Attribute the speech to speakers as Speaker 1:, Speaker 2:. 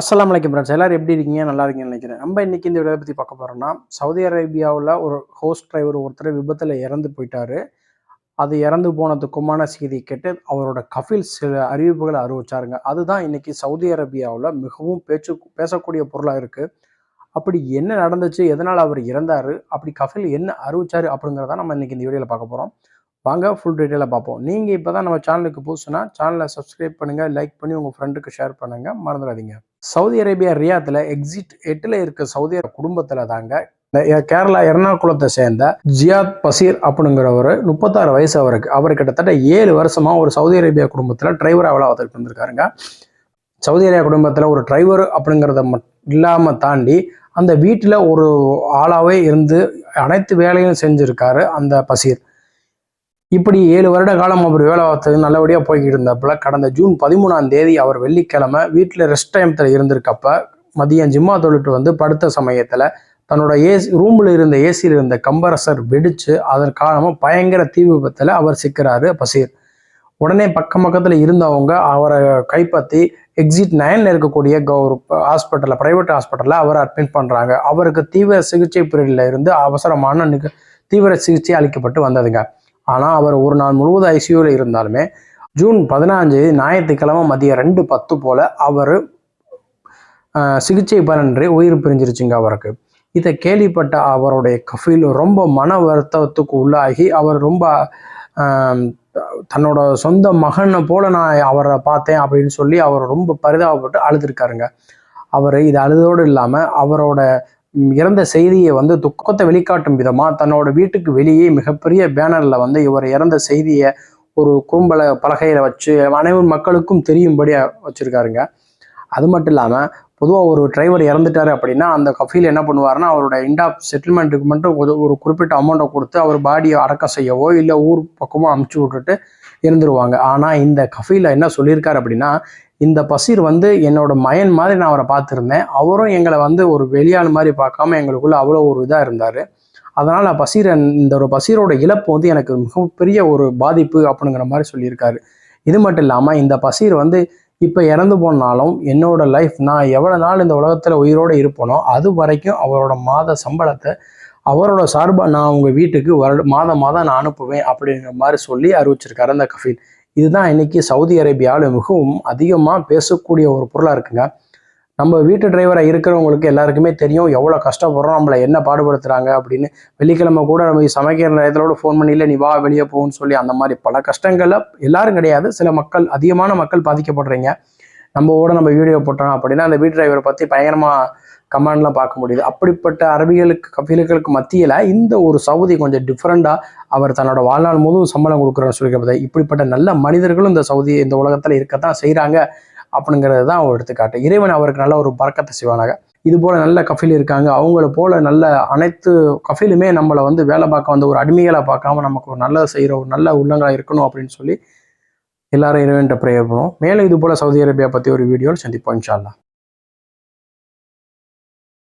Speaker 1: அஸ்லாம் வலைக்கம் ஃப்ரெண்ட்ஸ் எல்லாரும் எப்படி இருக்கீங்க? நல்லா இருக்கீங்கன்னு நினைக்கிறேன். நம்ம இன்னைக்கு இந்த வீடியோ பற்றி பார்க்க போகிறோம்னா சவுதி அரேபியாவில் ஒரு ஹோஸ்ட் டிரைவர் ஒருத்தர் விபத்தில் இறந்து போயிட்டார். அது இறந்து போனதுக்குமான செய்தி கேட்டு அவரோட கஃபில் சில அறிவிப்புகளை அறிவிச்சாருங்க. அதுதான் இன்றைக்கி சவுதி அரேபியாவில் மிகவும் பேச்சு பேசக்கூடிய பொருளாக இருக்குது அப்படி என்ன நடந்துச்சு? எதனால் அவர் இறந்தாரு? அப்படி கஃபில் என்ன அறிவிச்சாரு? அப்படிங்கிறத நம்ம இன்றைக்கி இந்த வீடியோவில் பார்க்க போகிறோம் வாங்க ஃபுல் டீட்டெயிலாக பார்ப்போம். நீங்கள் இப்போ தான் நம்ம சேனலுக்கு புதுசுனா சேனலை சப்ஸ்கிரைப் பண்ணுங்கள் லைக் பண்ணி உங்கள் ஃப்ரெண்டுக்கு ஷேர் பண்ணுங்கள் மறந்துடாதீங்க. சவுதி அரேபியா ரியாத்தில் எக்ஸிட் எட்டில் இருக்க சவுதி குடும்பத்தில் தாங்க கேரளா எர்ணாகுளத்தை சேர்ந்த ஜியாத் பசீர் அப்படிங்கிறவர் முப்பத்தாறு வயசு அவருக்கு. அவர் கிட்டத்தட்ட ஏழு வருஷமாக ஒரு சவுதி அரேபியா குடும்பத்தில் டிரைவராக வேலை பார்த்துட்டு வந்திருக்காருங்க சவுதி அரேபியா குடும்பத்தில் ஒரு டிரைவர் அப்படிங்கிறத மட் இல்லாமல் தாண்டி அந்த வீட்டில் ஒரு ஆளாகவே இருந்து அனைத்து வேலையும் செஞ்சுருக்காரு அந்த பசீர். இப்படி ஏழு வருட காலம் அவர் வேலை பார்த்தது நல்லபடியாக போய்கிட்டு இருந்தப்பல கடந்த ஜூன் பதிமூணாம் தேதி அவர் வெள்ளிக்கிழமை வீட்டில் ரெஸ்ட் டைமத்தில் இருந்திருக்கப்ப மதியம் ஜிம்மா தொழிட்டு வந்து படுத்த சமயத்தில் தன்னோட ஏசி ரூமில் இருந்த ஏசியில் இருந்த கம்பரசர் வெடிச்சு அதன் காரணமாக பயங்கர தீ விபத்தில் அவர் சிக்கிறாரு பசீர். உடனே பக்கம் பக்கத்தில் இருந்தவங்க அவரை கைப்பற்றி எக்ஸிட் நைனில் இருக்கக்கூடிய ஒரு ஹாஸ்பிட்டலில் ப்ரைவேட் ஹாஸ்பிட்டலில் அவரை அட்மிட் பண்ணுறாங்க அவருக்கு தீவிர சிகிச்சை பிரிவில் இருந்து அவசரமான தீவிர சிகிச்சை அளிக்கப்பட்டு வந்ததுங்க. ஆனால் அவர் ஒரு நாள் முழுவதும் ஐசியூவில் இருந்தாலுமே ஜூன் பதினாஞ்சு ஞாயிற்றுக்கிழமை மதியம் ரெண்டு பத்து போல் அவர் சிகிச்சை பலன்றி உயிர் பிரிஞ்சிருச்சுங்க அவருக்கு. இதை கேள்விப்பட்ட அவருடைய கஃபீல் ரொம்ப மன வருத்தத்துக்கு உள்ளாகி அவர் ரொம்ப தன்னோட சொந்த மகனை போல நான் அவரை பார்த்தேன் அப்படின்னு சொல்லி அவர் ரொம்ப பரிதாபப்பட்டு அழுதுருக்காருங்க. அவர் இது அழுதோடு இல்லாமல் அவரோட இறந்த செய்தியை வந்து துக்கத்தை வெளிக்காட்டும் விதமாக தன்னோட வீட்டுக்கு வெளியே மிகப்பெரிய பேனரில் வந்து இவர் இறந்த செய்தியை ஒரு குறும்பல பலகையில் வச்சு அனைவரும் மக்களுக்கும் தெரியும்படியாக வச்சுருக்காருங்க. அது மட்டும் இல்லாமல் பொதுவாக ஒரு டிரைவர் இறந்துட்டாரு அப்படின்னா அந்த கஃபீல் என்ன பண்ணுவாருன்னா அவரோட இண்ட் ஆஃப் செட்டில்மெண்ட்டுக்கு மட்டும் ஒரு ஒரு குறிப்பிட்ட அமௌண்ட்டை கொடுத்து அவர் பாடியை அடக்கம் செய்யவோ இல்லை ஊர் பக்கமோ அமுச்சு விட்டுட்டு இருந்துருவாங்க. ஆனால் இந்த கஃபீல என்ன சொல்லியிருக்காரு அப்படின்னா இந்த பசீர் வந்து என்னோட மயன் மாதிரி நான் அவரை பார்த்துருந்தேன். அவரும் எங்களை வந்து ஒரு வெளியாள் மாதிரி பார்க்காம எங்களுக்குள்ள அவ்வளோ ஒரு இதாக இருந்தார். அதனால் பசீர் இந்த ஒரு பசீரோட இழப்பு வந்து எனக்கு மிகப்பெரிய ஒரு பாதிப்பு அப்படிங்கிற மாதிரி சொல்லியிருக்காரு. இது மட்டும் இல்லாமல் இந்த பசீர் வந்து இப்போ இறந்து போனாலும் என்னோட லைஃப் நான் எவ்வளோ நாள் இந்த உலகத்தில் உயிரோடு இருப்பேனோ அது வரைக்கும் அவரோட மாத சம்பளத்தை அவரோட சார்பாக நான் உங்கள் வீட்டுக்கு வருட மாதம் மாதம் நான் அனுப்புவேன் அப்படிங்கிற மாதிரி சொல்லி அறிவிச்சிருக்காரு அந்த கஃபீல். இதுதான் இன்னைக்கு சவுதி அரேபியாவில் மிகவும் அதிகமாக பேசக்கூடிய ஒரு பொருளாக இருக்குங்க. நம்ம வீட்டு டிரைவராக இருக்கிறவங்களுக்கு எல்லாருக்குமே தெரியும் எவ்வளோ கஷ்டப்படுறோம் நம்மளை என்ன பாடுபடுத்துகிறாங்க அப்படின்னு. வெள்ளிக்கிழமை கூட நம்ம சமைக்கிற நேரத்தோட ஃபோன் பண்ணியில் நீ வா வெளியே போகணும்னு சொல்லி அந்த மாதிரி பல கஷ்டங்களில் எல்லாரும் கிடையாது. சில மக்கள் அதிகமான மக்கள் பாதிக்கப்படுறீங்க. நம்ம கூட நம்ம வீடியோ போட்டோம் அப்படின்னா அந்த வீட்டு டிரைவரை பற்றி பயங்கரமாக கமெண்ட்லாம் பார்க்க முடியுது. அப்படிப்பட்ட அரபிகளுக்கு கபிலுகளுக்கு மத்தியில் இந்த ஒரு சவுதி கொஞ்சம் டிஃப்ரெண்ட்டாக அவர் தன்னோட வாழ்நாள் முழு சம்பளம் கொடுக்குறேன்னு சொல்லியிருப்பது இப்படிப்பட்ட நல்ல மனிதர்களும் இந்த சவுதி இந்த உலகத்தில் இருக்கத்தான் செய்கிறாங்க அப்படிங்கிறது தான் ஒரு எடுத்துக்காட்டு. இறைவன் அவருக்கு நல்ல ஒரு பறக்கத்தை செய்வானாக. இது போல நல்ல கஃபில் இருக்காங்க. அவங்கள போல நல்ல அனைத்து கஃபிலுமே நம்மளை வந்து வேலை பார்க்க வந்து ஒரு அடிமைகளை பார்க்காம நமக்கு ஒரு நல்லது செய்கிற ஒரு நல்ல உள்ளங்களாக இருக்கணும் அப்படின்னு சொல்லி எல்லாரும் இறைவன்ட்ட ப்ரேயர் பண்ணுவோம் மேலே இது போல் சவுதி அரேபியா பற்றி ஒரு வீடியோவில் சந்திப்போம் இன்ஷால்லா